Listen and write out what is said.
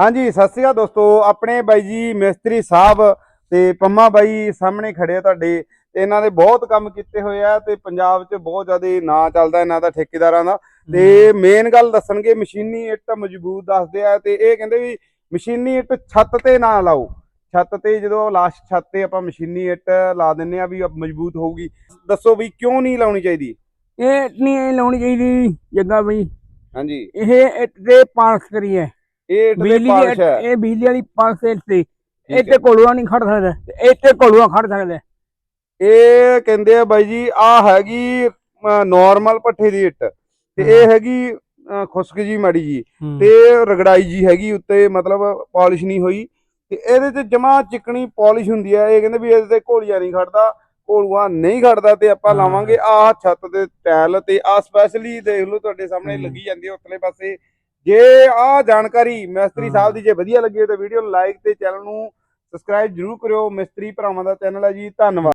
ਹਾਂਜੀ ਸਤਿ ਸ਼੍ਰੀ ਅਕਾਲ ਦੋਸਤੋ। ਆਪਣੇ ਬਾਈ ਜੀ ਮਿਸਤਰੀ ਸਾਹਿਬ ਤੇ ਪੰਮਾ ਬਾਈ ਸਾਹਮਣੇ ਖੜੇ ਆ ਤੁਹਾਡੇ। ਤੇ ਇਹਨਾਂ ਦੇ ਬਹੁਤ ਕੰਮ ਕੀਤੇ ਹੋਏ ਆ ਤੇ ਪੰਜਾਬ 'ਚ ਬਹੁਤ ਜ਼ਿਆਦਾ ਨਾਂ ਚੱਲਦਾ ਇਹਨਾਂ ਦਾ ਠੇਕੇਦਾਰਾਂ ਦਾ। ਤੇ ਮੇਨ ਗੱਲ ਦੱਸਣਗੇ ਮਸ਼ੀਨੀ ਇੱਟ ਮਜ਼ਬੂਤ ਦੱਸਦੇ ਆ ਤੇ ਇਹ ਕਹਿੰਦੇ ਵੀ ਮਸ਼ੀਨੀ ਇੱਟ ਛੱਤ ਤੇ ਨਾ ਲਾਓ। ਛੱਤ ਤੇ ਜਦੋਂ ਲਾਸਟ ਛੱਤ ਤੇ ਆਪਾਂ ਮਸ਼ੀਨੀ ਇੱਟ ਲਾ ਦਿੰਨੇ ਆ ਵੀ ਮਜ਼ਬੂਤ ਹੋਊਗੀ। ਦੱਸੋ ਵੀ ਕਿਉਂ ਨਹੀਂ ਲਾਉਣੀ ਚਾਹੀਦੀ? ਇਹ ਨਹੀਂ ਲਾਉਣੀ ਚਾਹੀਦੀ ਜੱਗਾ ਬਈ। ਹਾਂਜੀ। ਇਹ ਇੱਟ ਤੇ ਪਾਲਸ ਕਰੀ ਹੈ ਇਹ ਦੇ ਬਿਜਲੀ ਦੀ ਪਾਲਿਸ਼ ਇੱਟ- ਹੈ। ਇਹ ਬਿਜਲੀ ਵਾਲੀ ਪਾਲਸ ਇੱਟ ਤੇ ਠੀਕ ਇਹ ਤੇ ਕੋਲੂਆ ਨਹੀਂ ਖੜ ਸਕਦਾ। ਤੇ ਇਹ ਤੇ ਕੋਲੂਆ ਖੜ ਸਕਦਾ। ਇਹ ਕਹਿੰਦੇ ਆ ਬਾਈ ਜੀ ਆ ਹੈਗੀ ਨਾਰਮਲ ਪੱਠੇ ਦੀ ਇੱਟ। ਤੇ ਇਹ ਹੈਗੀ ਖੁਸ਼ਕ ਜੀ ਮਾੜੀ ਜੀ। ਤੇ ਰਗੜਾਈ ਜੀ ਹੈਗੀ ਉੱਤੇ ਮਤਲਬ ਪਾਲਿਸ਼ ਨਹੀਂ ਹੋਈ। ਤੇ ਇਹਦੇ ਤੇ ਜਮਾ ਚਿਕਣੀ ਪਾਲਿਸ਼ ਹੁੰਦੀ ਆ। ਇਹ ਕਹਿੰਦੇ ਵੀ ਇਹਦੇ ਤੇ ਘੋਲੀਆ ਨਹੀਂ ਖੜਦਾ ਘੋਲੂਆ ਨਹੀਂ ਖੜਦਾ ਤੇ ਆਪਾਂ। ਲਾਵਾਂਗੇ ਆਹ ਛੱਤ ਤੇ ਟਾਇਲ ਤੇ। ਆ ਸਪੈਸ਼ਲੀ ਦੇਖ ਲਓ ਤੁਹਾਡੇ ਸਾਹਮਣੇ ਹਮ। ਲੱਗੀ ਜਾਂਦੀ ਹੈ ਉਤਲੇ ਪਾਸੇ। ਜੇ ਆਹ ਜਾਣਕਾਰੀ ਮਿਸਤਰੀ। ਸਾਹਿਬ ਦੀ ਜੇ ਵਧੀਆ ਲੱਗੀ ਤਾਂ ਵੀਡੀਓ ਨੂੰ ਲਾਈਕ ਤੇ ਚੈਨਲ ਨੂੰ ਸਬਸਕ੍ਰਾਈਬ ਜਰੂਰ ਕਰਿਓ। ਮਿਸਤਰੀ ਭਰਾਵਾਂ ਦਾ ਚੈਨਲ ਹੈ ਜੀ। ਧੰਨਵਾਦ।